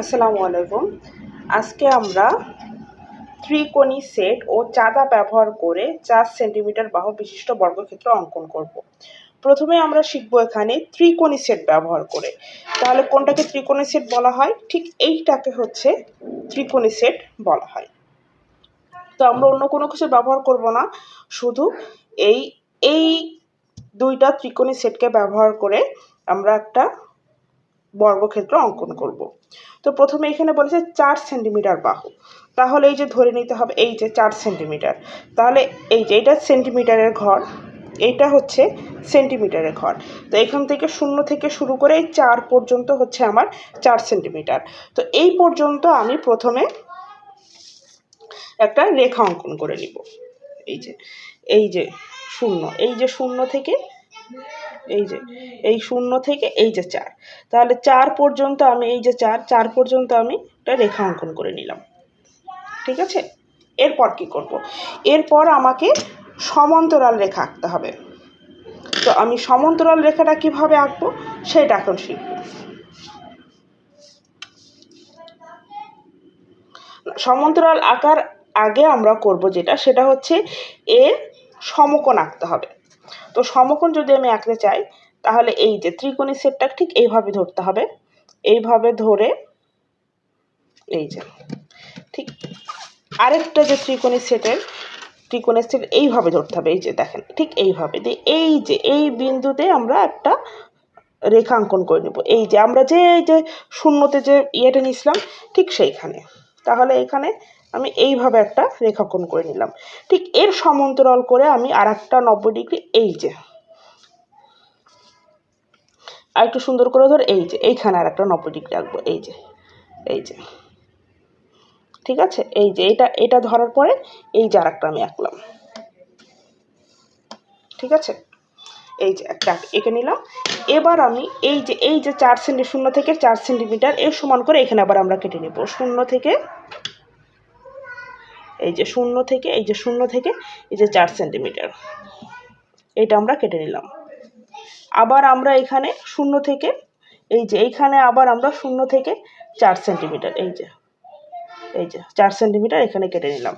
আসসালামু আলাইকুম। আজকে আমরা ত্রিকোণী সেট ও চাঁদা ব্যবহার করে চার সেন্টিমিটার বাহু বিশিষ্ট বর্গক্ষেত্র অঙ্কন করব। প্রথমে আমরা শিখব এখানে ত্রিকোণী সেট ব্যবহার করে। তাহলে কোনটাকে ত্রিকোণী সেট বলা হয়? ঠিক এইটাকে হচ্ছে ত্রিকোণী সেট বলা হয়। তো আমরা অন্য কোনো কিছু ব্যবহার করব না, শুধু এই এই দুইটা ত্রিকোণী সেটকে ব্যবহার করে আমরা একটা বর্গক্ষেত্র অঙ্কন করব। তো প্রথমে এখানে বলেছে চার সেন্টিমিটার বাহু। তাহলে এই যে ধরে নিতে হবে, এই যে চার সেন্টিমিটার। তাহলে এই যে এটা সেন্টিমিটারের ঘর এইটা হচ্ছে সেন্টিমিটারের ঘর। তো এখান থেকে শূন্য থেকে শুরু করে এই চার পর্যন্ত হচ্ছে আমার চার সেন্টিমিটার। তো এই পর্যন্ত আমি প্রথমে একটা রেখা অঙ্কন করে নিব। এই যে এই যে শূন্য, এই যে শূন্য থেকে এই যে, এই শূন্য থেকে এই যে চার। তাহলে চার পর্যন্ত আমি এই যে চার চার পর্যন্ত আমি একটা রেখা অঙ্কন করে নিলাম। ঠিক আছে? এরপর কি করব? এরপর আমাকে সমান্তরাল রেখা আঁকতে হবে। তো আমি সমান্তরাল রেখাটা কীভাবে আঁকবো? সেটা এখন শিখব। সমান্তরাল আঁকার আগে আমরা করব যেটা, সেটা হচ্ছে এ সমকোণ আঁকতে হবে। তো সমকোণ যদি আমি আঁকতে চাই, তাহলে এই যে ত্রিকোণী সেটটা ঠিক এইভাবে ধরতে হবে। এইভাবে ধরে, এই যে, ঠিক আরেকটা যে ত্রিকোণী সেটের ত্রিকোণের সেট এইভাবে ধরতে হবে, এই যে দেখেন, ঠিক এইভাবে। দিয়ে এই যে, এই বিন্দুতে আমরা একটা রেখাঙ্কন করে নেব। এই যে আমরা যে, এই যে শূন্যতে যে ইয়েটা নিয়েছিলাম, ঠিক সেইখানে। তাহলে এখানে আমি এইভাবে একটা রেখাঙ্কন করে নিলাম। ঠিক এর সমান্তরাল করে আমি আর একটা নব্বই ডিগ্রি এই যে আর একটু সুন্দর করে ধর এই যে, এইখানে আর একটা নব্বই ডিগ্রি আঁকবো, এই যে এই যে, ঠিক আছে? এই যে, এটা এটা ধরার পরে এই যে আর একটা আমি আঁকলাম। ঠিক আছে? এই যে একটা এঁকে নিলাম। এবার আমি এই যে এই যে চার সেন্টি, শূন্য থেকে চার সেন্টিমিটার এর সমান করে এখানে আবার আমরা কেটে নেব। শূন্য থেকে এই যে শূন্য থেকে, এই যে শূন্য থেকে, এই যে চার সেন্টিমিটার এটা আমরা কেটে নিলাম। আবার আমরা এখানে শূন্য থেকে, এই যে এইখানে আবার আমরা শূন্য থেকে চার সেন্টিমিটার এই যে এই যে চার সেন্টিমিটার এখানে কেটে নিলাম।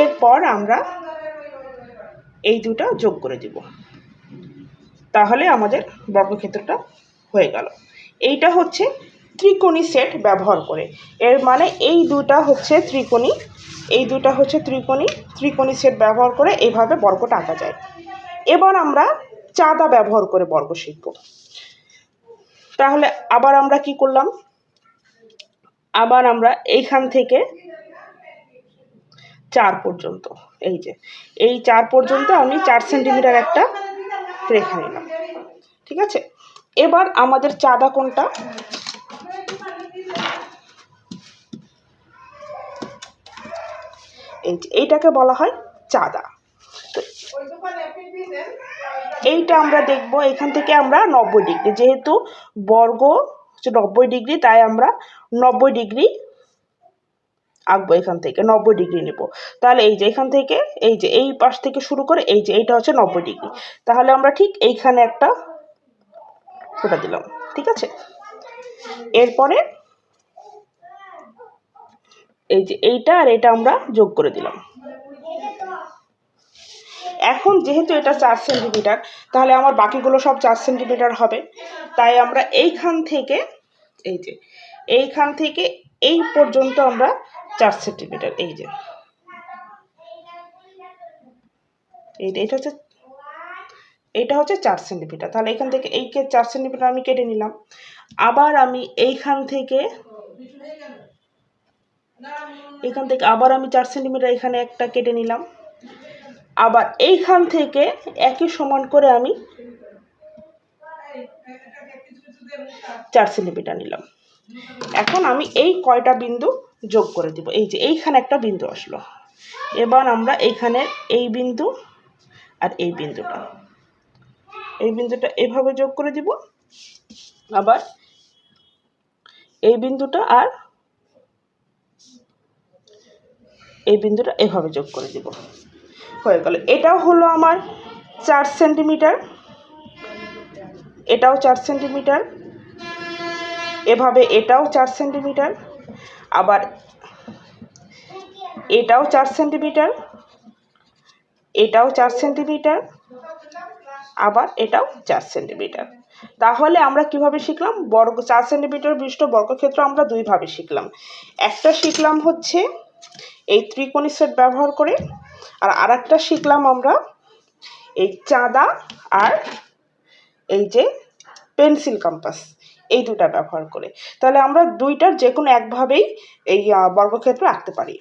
এরপর আমরা এই দুটা যোগ করে দিব। তাহলে আমাদের বর্গক্ষেত্রটা হয়ে গেল। এইটা হচ্ছে ত্রিকোণী সেট ব্যবহার করে। এর মানে এই দুটা হচ্ছে ত্রিকোণী, এই দুটা হচ্ছে ত্রিকোণী ত্রিকোণী সেট ব্যবহার করে এইভাবে বর্গটা আঁকা যায়। এবার আমরা চাঁদা ব্যবহার করে বর্গ শিখব। তাহলে আবার আমরা কি করলাম? আবার আমরা এইখান থেকে চার পর্যন্ত, এই যে, এই চার পর্যন্ত আমি চার সেন্টিমিটার একটা রেখা নিলাম। ঠিক আছে? এবার আমাদের চাঁদা কোনটা? এই এইটাকে বলা হয় চাঁদা। এইটা আমরা দেখব, এখান থেকে আমরা নব্বই ডিগ্রি, যেহেতু বর্গ নব্বই ডিগ্রি, তাই আমরা নব্বই ডিগ্রি আঁকবো এখান থেকে, নব্বই ডিগ্রি নেব। তাহলে এই যে এখান থেকে, এই যে এই পাশ থেকে শুরু করে এই যে এইটা হচ্ছে নব্বই ডিগ্রি। তাহলে আমরা ঠিক এইখানে একটা ফোটা দিলাম, ঠিক আছে? এরপরে এই যে এইটা আর এটা আমরা যোগ করে দিলাম। এখন যেহেতু এটা চার সেন্টিমিটার, তাহলে আমার বাকিগুলো সব চার সেন্টিমিটার হবে। তাই আমরা এইখান থেকে, এই যে, এইখান থেকে এই পর্যন্ত আমরা চার সেন্টিমিটার, এই যে। এটা হচ্ছে এইটা হচ্ছে চার সেন্টিমিটার। তাহলে এখান থেকে এই চার সেন্টিমিটার আমি কেটে নিলাম। আবার আমি এইখান থেকে এখান থেকে আবার আমি চার সেন্টিমিটার এখানে একটা কেটে নিলাম। আবার এইখান থেকে একই সমান করে আমি চার সেন্টিমিটার নিলাম। এখন আমি এই কয়টা বিন্দু যোগ করে দিব। এই যে এইখানে একটা বিন্দু আসলো। এবার আমরা এইখানে এই বিন্দু আর এই বিন্দুটা। এই বিন্দুটা এভাবে যোগ করে দিব। আবার এই বিন্দুটা আর এই বিন্দুটা এভাবে যোগ করে দিব। হয়ে গেল। এটাও হলো আমার চার সেন্টিমিটার। এটাও চার সেন্টিমিটার। এভাবে এটাও চার সেন্টিমিটার। আবার এটাও চার সেন্টিমিটার। এটাও চার সেন্টিমিটার। আবার এটাও চার সেন্টিমিটার। তাহলে আমরা কীভাবে শিখলাম? বর্গ, চার সেন্টিমিটার বিশিষ্ট বর্গক্ষেত্র আমরা দুইভাবে শিখলাম। একটা শিখলাম হচ্ছে এই ত্রিকোণী সেট ব্যবহার করে আর আরেকটা শিখলাম আমরা এই চাঁদা আর এই যে পেন্সিল কম্পাস, এই দুটা ব্যবহার করে। তাহলে আমরা দুইটার যে কোনো একভাবেই এই বর্গক্ষেত্র আঁকতে পারি।